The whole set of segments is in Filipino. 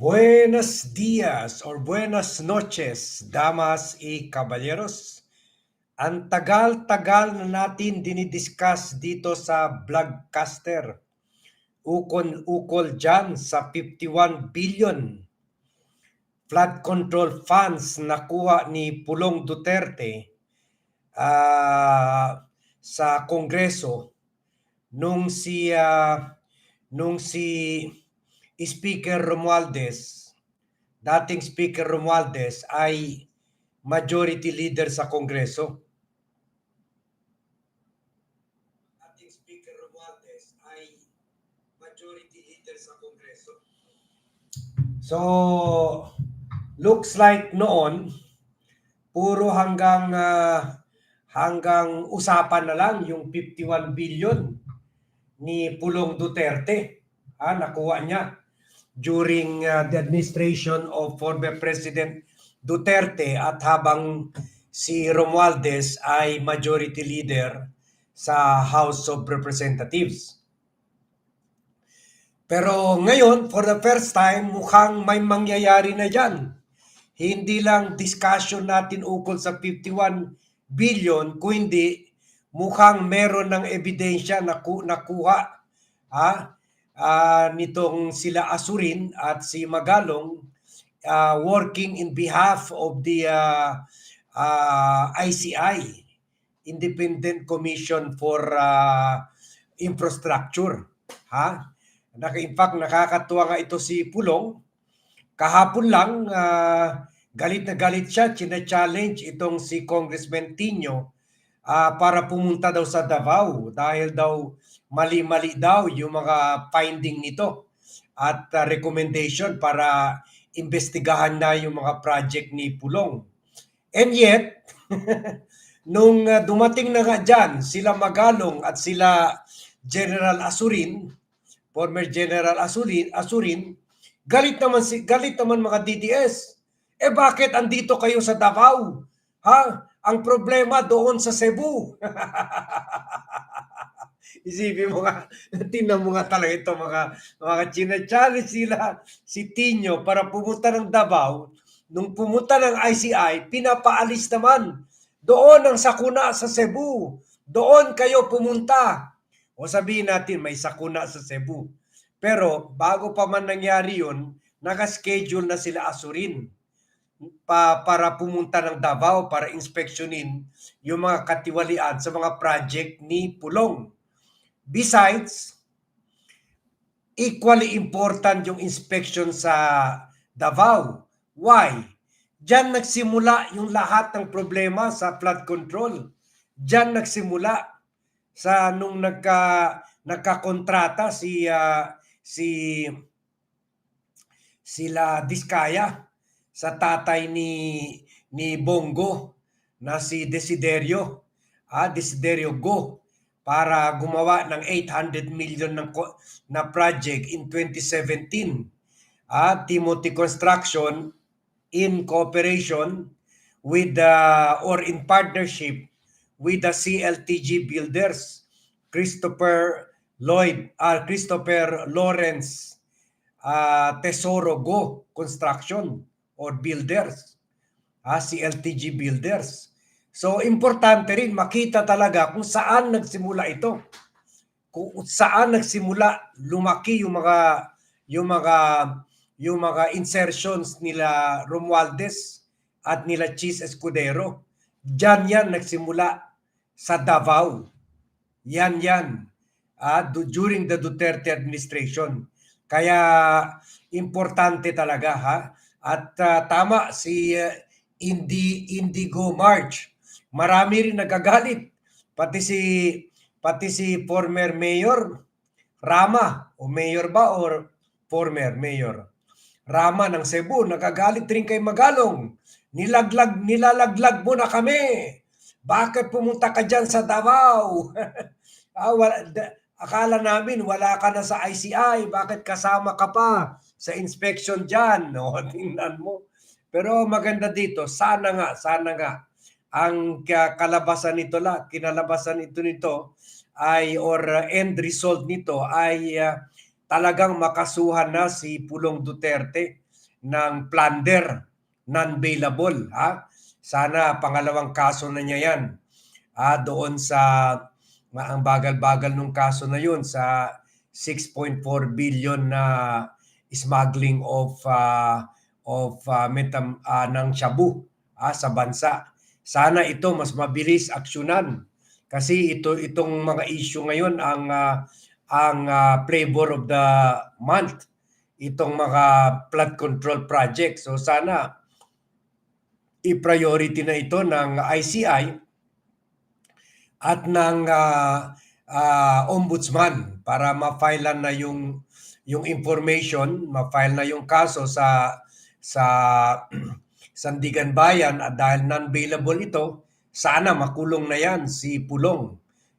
Buenos días or buenas noches, damas y caballeros. Ang tagal-tagal na natin dinidiscuss dito sa Vlogcaster. Ukol-ukol dyan sa 51 billion flood control funds na kuha ni Pulong Duterte ah, sa Kongreso nung si ah, nung si Speaker Romualdez, dating Speaker Romualdez ay majority leader sa Kongreso. Dating Speaker Romualdez ay majority leader sa Kongreso. So, looks like noon puro hanggang ah, hanggang usapan na lang yung 51 billion ni Pulong Duterte. Ah, nakuha niya during uh, the administration of former President Duterte at habang si Romualdez ay majority leader sa House of Representatives. Pero ngayon, for the first time, mukhang may mangyayari na dyan. Hindi lang discussion natin ukol sa 51 billion, kundi mukhang meron ng ebidensya na ku- nakuha ha, ah, nitong sila Asurin at si Magalong ah, working in behalf of the ah, ah, ICI, Independent Commission for ah, Infrastructure. Ha? Naka, in fact, nakakatuwa nga ito si Pulong. Kahapon lang, ah, galit na galit siya, china-challenge itong si Congressman Tino ah, para pumunta daw sa Davao dahil daw mali-mali daw yung mga finding nito at ah, recommendation para investigahan na yung mga project ni Pulong. And yet, nung ah, dumating na nga dyan, sila Magalong at sila General Asurin, former General Asurin, Asurin, galit naman si galit naman mga DDS. Eh bakit andito kayo sa Davao? Ha? Ang problema doon sa Cebu. Isipin mo nga, tingnan mo nga talaga ito mga mga china-challenge sila si Tino para pumunta ng Davao. Nung pumunta ng ICI, pinapaalis naman. Doon ang sakuna sa Cebu. Doon kayo pumunta. O sabihin natin may sakuna sa Cebu. Pero bago pa man nangyari yun, nakaschedule na sila asurin pa, para pumunta ng Davao para inspeksyonin yung mga katiwalian sa mga project ni Pulong. Besides, equally important yung inspection sa Davao. Why? Diyan nagsimula yung lahat ng problema sa flood control. Diyan nagsimula sa nung nagka nagkakontrata si ah, si sila Diskaya sa tatay ni ni Bongo na si Desiderio ah Desiderio Go para gumawa ng 800 million ng na project in 2017 ah Timothy Construction in cooperation with the or in partnership with the CLTG builders Christopher Lloyd uh, Christopher Lawrence uh, Tesoro Go Construction or Builders ah, CLTG Builders So importante rin makita talaga kung saan nagsimula ito. Kung saan nagsimula lumaki yung mga yung mga yung mga insertions nila Romualdez at nila Cheese Escudero. Diyan yan nagsimula sa Davao. Yan yan. Du- during the Duterte administration. Kaya importante talaga ha. At ah, tama si uh, Indi Indigo March. Marami rin nagagalit. Pati si pati si former mayor Rama o mayor ba or former mayor Rama ng Cebu nagagalit rin kay Magalong. Nilaglag nilalaglag mo na kami. Bakit pumunta ka diyan sa Davao? ah, wala, da- akala namin wala ka na sa ICI. Bakit kasama ka pa sa inspection diyan? No, tingnan mo. Pero maganda dito, sana nga, sana nga ang ka- kalabasan nito la, kinalabasan ito nito ay or uh, end result nito ay uh, talagang makasuhan na si Pulong Duterte ng plunder, non-bailable. Ha? Sana pangalawang kaso na niya yan. Ah, doon sa ang bagal-bagal nung kaso na yun sa 6.4 billion na smuggling of uh, of uh, metam uh, ng shabu ah, sa bansa. Sana ito mas mabilis aksyonan kasi ito itong mga issue ngayon ang uh, ang uh, flavor of the month itong mga flood control project. So sana i-priority na ito ng ICI at ng uh, uh, ombudsman para ma-file na yung yung information, ma-file na yung kaso sa sa Sandigan Bayan at dahil non-bailable ito, sana makulong na yan si Pulong.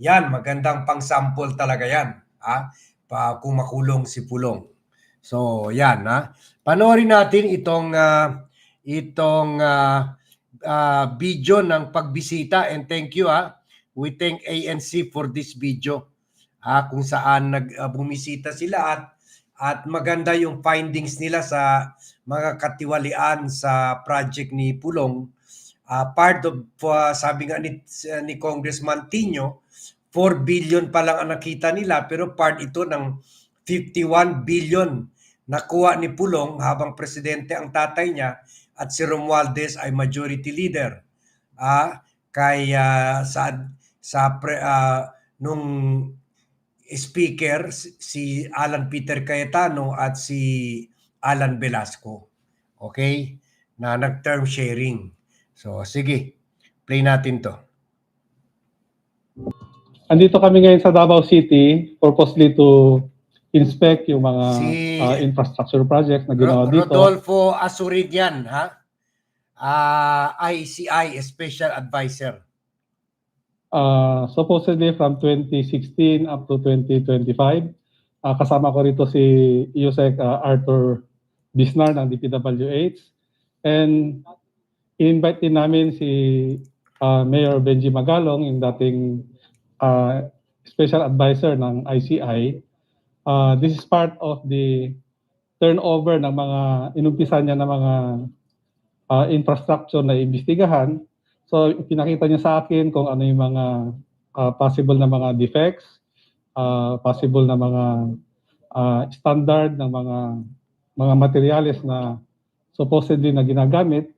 Yan, magandang pang-sample talaga yan. Ha? Pa, kung makulong si Pulong. So, yan. Ha? Panoorin natin itong uh, itong uh, uh, video ng pagbisita and thank you ha. We thank ANC for this video. Ha, kung saan nag uh, bumisita sila at at maganda yung findings nila sa mga katiwalian sa project ni Pulong. Uh, part of, uh, sabi nga ni, ni Congressman Tino, 4 billion pa lang ang nakita nila pero part ito ng 51 billion nakuha ni Pulong habang presidente ang tatay niya at si Romualdez ay majority leader. Ah, kay uh, sa sa pre, uh, nung speaker si Alan Peter Cayetano at si Alan Velasco. Okay? Na nag-term sharing. So, sige. Play natin to. Andito kami ngayon sa Davao City purposely to inspect yung mga Si- uh, infrastructure projects na ginawa Ro- dito. Rodolfo Asuridian, ha? Ah, ICI Special Advisor. Uh, supposedly from 2016 up to 2025. Uh, kasama ko rito si Yusek uh, Arthur Bisnar ng DPWH. And in-invite din namin si uh, Mayor Benji Magalong, yung dating uh, special advisor ng ICI. Uh, this is part of the turnover ng mga inumpisa niya ng mga uh, infrastructure na imbestigahan. So, pinakita niya sa akin kung ano yung mga uh, possible na mga defects, uh, possible na mga uh, standard ng mga mga materials na supposedly na ginagamit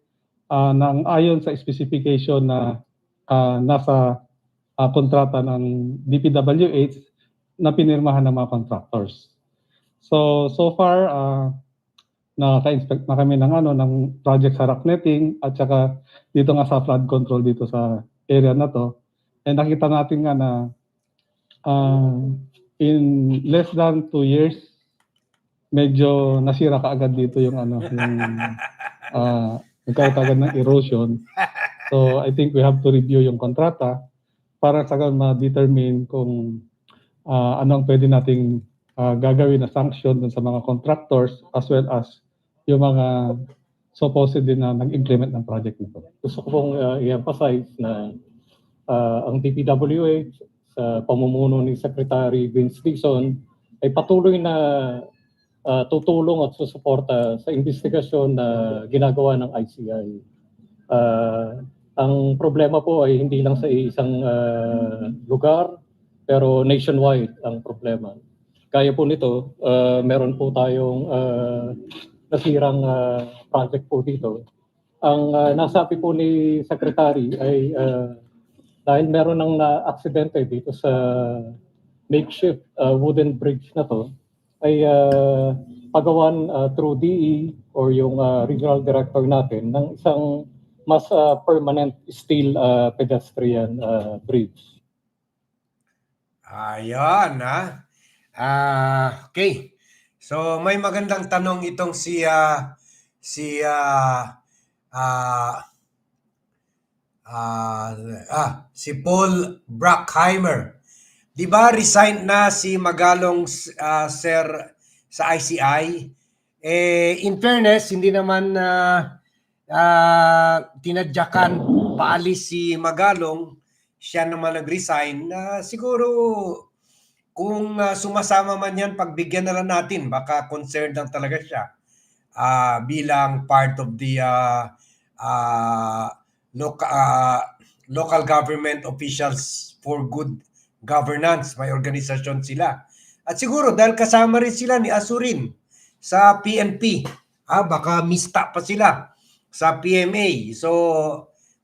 uh, ng ayon sa specification na uh, nasa uh, kontrata ng DPWH na pinirmahan ng mga contractors. So, so far, uh, nakaka-inspect na kami ng ano ng project sa rock netting at saka dito nga sa flood control dito sa area na to. And nakita natin nga na uh, in less than two years medyo nasira kaagad dito yung ano yung uh, nagkaroon kaagad ng erosion. So I think we have to review yung kontrata para sa ma-determine kung uh, ano ang pwede nating uh, gagawin na sanction dun sa mga contractors as well as yung mga supposedly na nag-implement ng project nito. gusto ko pong uh, i-emphasize na uh, ang DPWH sa pamumuno ni Secretary Vince Dixon ay patuloy na uh, tutulong at susuporta sa investigasyon na ginagawa ng ICI. Uh, ang problema po ay hindi lang sa isang uh, lugar pero nationwide ang problema. Kaya po nito, uh, meron po tayong uh, nasirang uh, project po dito. Ang uh, nasabi po ni Secretary ay uh, dahil meron ng na-aksidente dito sa makeshift uh, wooden bridge na to, ay uh, pagawan uh, through DE or yung uh, regional director natin ng isang mas uh, permanent steel uh, pedestrian uh, bridge. Ayan, ha? Ah, okay. So may magandang tanong itong si ah, si ah, ah, ah, ah, si Paul Brackheimer. 'Di ba resign na si Magalong ah, sir sa ICI? Eh in fairness, hindi naman na ah, tinadyakan paalis si Magalong. Siya naman nag-resign. na siguro kung uh, sumasama man yan, pagbigyan na lang natin, baka concerned lang talaga siya. ah, bilang part of the ah, ah, local ah, local government officials for good governance. May organisasyon sila. At siguro dahil kasama rin sila ni Asurin sa PNP. Ah, baka mista pa sila sa PMA. So,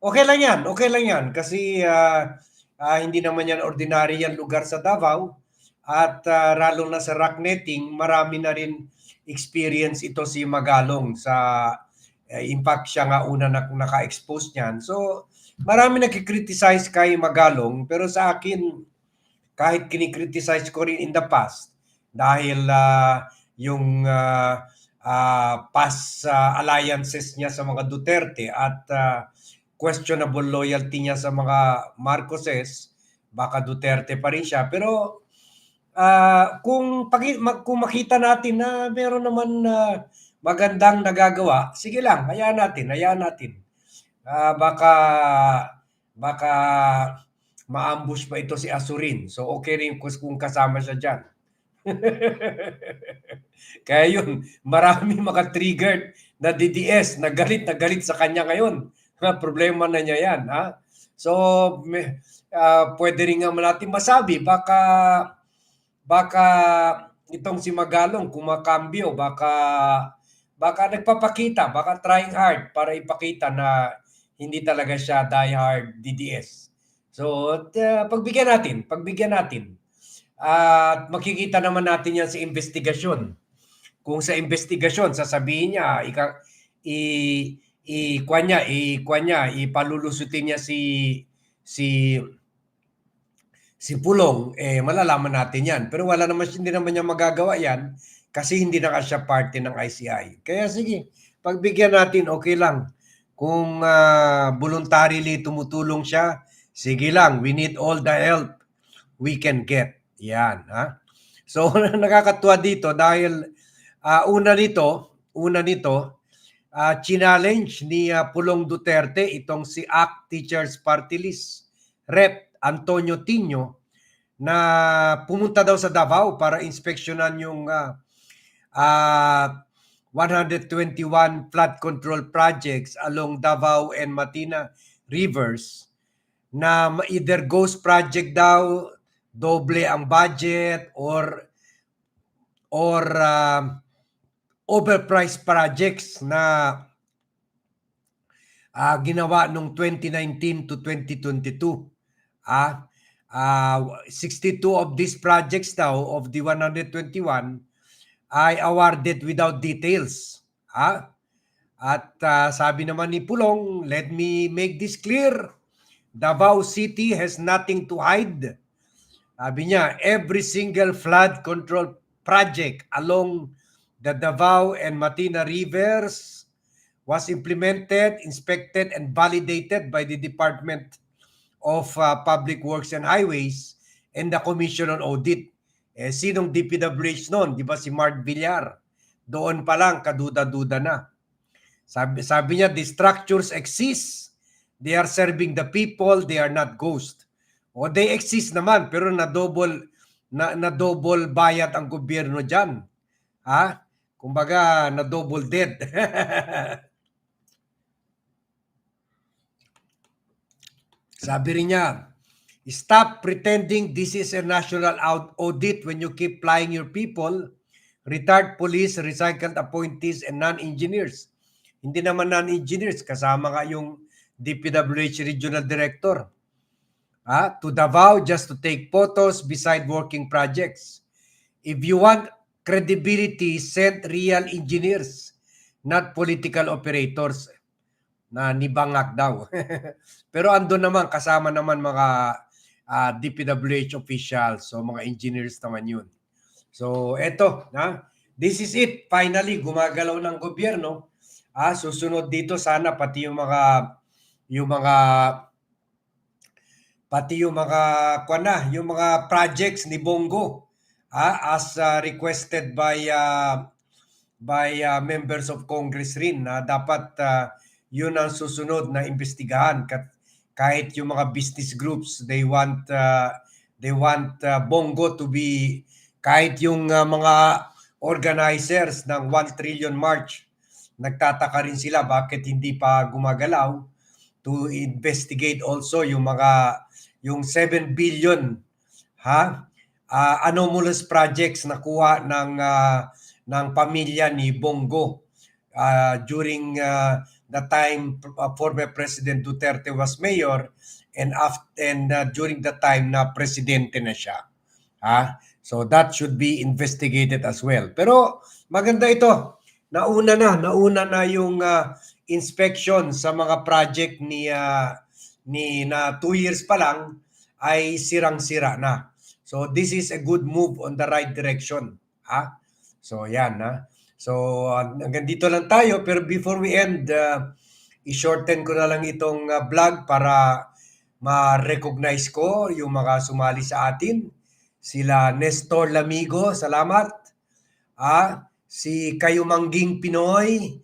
okay lang yan. Okay lang yan. Kasi ah, ah, hindi naman yan ordinary yan lugar sa Davao. At ah, lalo na sa rock netting, marami na rin experience ito si Magalong sa in fact siya nga una na naka-expose niyan. So, marami nagki-criticize kay Magalong pero sa akin kahit kinikriticize ko rin in the past dahil ah, yung ah, ah, past ah, alliances niya sa mga Duterte at ah, questionable loyalty niya sa mga Marcoses, baka Duterte pa rin siya. Pero ah, kung, mag, kung makita natin na meron naman na magandang nagagawa, sige lang, hayaan natin, hayaan natin. Ah, baka baka ma-ambush pa ito si Asurin. So okay rin kung kasama siya dyan. Kaya yun, marami maka-triggered na DDS na galit na galit sa kanya ngayon. Problema na niya yan. Ha? So, ah, pwede rin nga natin masabi, baka, baka itong si Magalong kumakambyo, baka, baka nagpapakita, baka trying hard para ipakita na hindi talaga siya diehard DDS. So, uh, pagbigyan natin, pagbigyan natin. At makikita naman natin yan sa investigasyon. Kung sa investigasyon, sasabihin niya, ika, i, i, kwan niya, i, kwan niya, ipalulusutin niya si, si, si Pulong, eh, malalaman natin yan. Pero wala naman, hindi naman niya magagawa yan kasi hindi na siya parte ng ICI. Kaya sige, pagbigyan natin, okay lang. Kung uh, voluntarily tumutulong siya, sige lang, we need all the help we can get. Yan, ha? So, nakakatuwa dito dahil uh, una nito, una nito, uh, challenge ni uh, Pulong Duterte itong si ACT Teachers Party List Rep Antonio Tino na pumunta daw sa Davao para inspeksyonan yung uh, uh, 121 flood control projects along Davao and Matina rivers na either ghost project daw, doble ang budget or or uh, overpriced projects na uh, ginawa nung 2019 to 2022. Ah, uh, 62 of these projects daw of the 121 ay awarded without details. Ah? At uh, sabi naman ni Pulong, let me make this clear. Davao City has nothing to hide. Sabi niya, every single flood control project along the Davao and Matina rivers was implemented, inspected, and validated by the Department of uh, Public Works and Highways and the Commission on Audit. Eh, sinong DPWH noon? Di ba si Mark Villar? Doon pa lang, kaduda-duda na. Sabi, sabi niya, the structures exist. They are serving the people. They are not ghost. O they exist naman, pero na-double na, na double bayad ang gobyerno diyan. Ha? Kumbaga, na double dead. Sabi rin niya, Stop pretending this is a national audit when you keep flying your people, retired police, recycled appointees, and non-engineers. Hindi naman non-engineers, kasama nga yung DPWH Regional Director. Ah, to Davao just to take photos beside working projects. If you want credibility, send real engineers, not political operators na nibangak daw. Pero ando naman, kasama naman mga uh, DPWH officials, so mga engineers naman yun. So eto, na, this is it. Finally, gumagalaw ng gobyerno. Ah, susunod dito sana pati yung mga yung mga pati yung mga kuan na, yung mga projects ni Bongo ah, as uh, requested by uh, by uh, members of Congress rin na dapat uh, yun ang susunod na imbestigahan. Kahit yung mga business groups they want uh, they want uh, Bongo to be kahit yung uh, mga organizers ng 1 trillion march nagtataka rin sila bakit hindi pa gumagalaw to investigate also yung mga yung 7 billion ha? Ah, anomalous projects na kuha ng ah, ng pamilya ni Bongo ah, during ah, the time uh, former President Duterte was mayor and after and uh, during the time na presidente na siya ha? So that should be investigated as well. Pero maganda ito. Nauna na nauna na yung ah, inspection sa mga project ni ah, ni na two years pa lang ay sirang-sira na. So this is a good move on the right direction. Ha? So yan ha. So ah, hanggang dito lang tayo pero before we end ah, i-shorten ko na lang itong ah, vlog para ma-recognize ko yung mga sumali sa atin. Sila Nestor Lamigo, salamat. Ah, si Kayumangging Pinoy,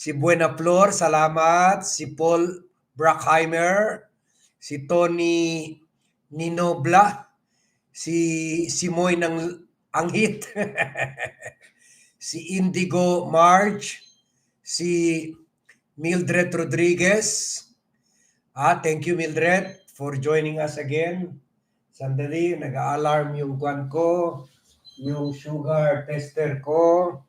si Buena Flor, salamat. Si Paul Brackheimer, si Tony Ninobla, si Simoy ng Anghit, si Indigo March, si Mildred Rodriguez. Ah, thank you Mildred for joining us again. Sandali, nag-alarm yung kwan ko, yung sugar tester ko.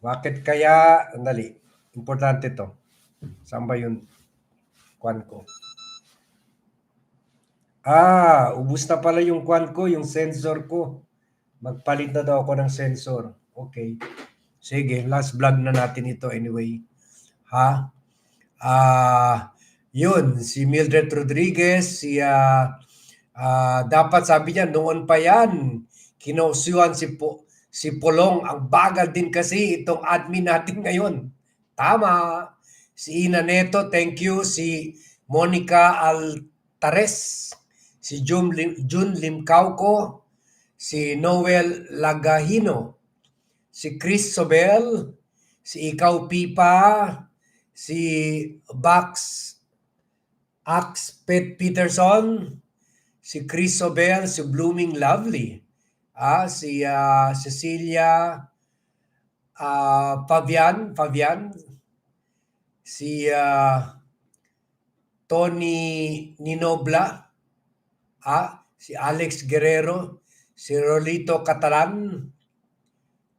Bakit kaya, sandali, importante to. Saan ba yung kwan ko? Ah, ubus na pala yung kwan ko, yung sensor ko. Magpalit na daw ako ng sensor. Okay. Sige, last vlog na natin ito anyway. Ha? Ah, yun, si Mildred Rodriguez, si ah, ah, dapat sabi niya noon pa yan, kinausuhan si po, si Polong, ang bagal din kasi itong admin natin ngayon. Tama. Si Ina Neto, thank you. Si Monica Altares, si Jun, Lim, Jun Limcauco, si Noel Lagahino, si Chris Sobel, si Ikaw Pipa, si Bax Ax Pet Peterson, si Chris Sobel, si Blooming Lovely, ah, si ah, Cecilia ah, Fabian, Fabian, si ah, Tony Ninobla, ah, si Alex Guerrero, si Rolito Catalan,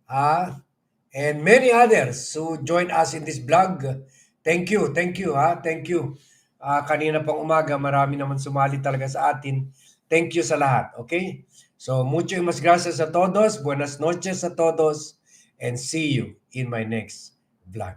ah, and many others who joined us in this vlog. Thank you, thank you, ha, thank you. Ah, kanina pang umaga, marami naman sumali talaga sa atin. Thank you sa lahat, okay? So, mas gracias a todos, buenas noches a todos, and see you in my next vlog.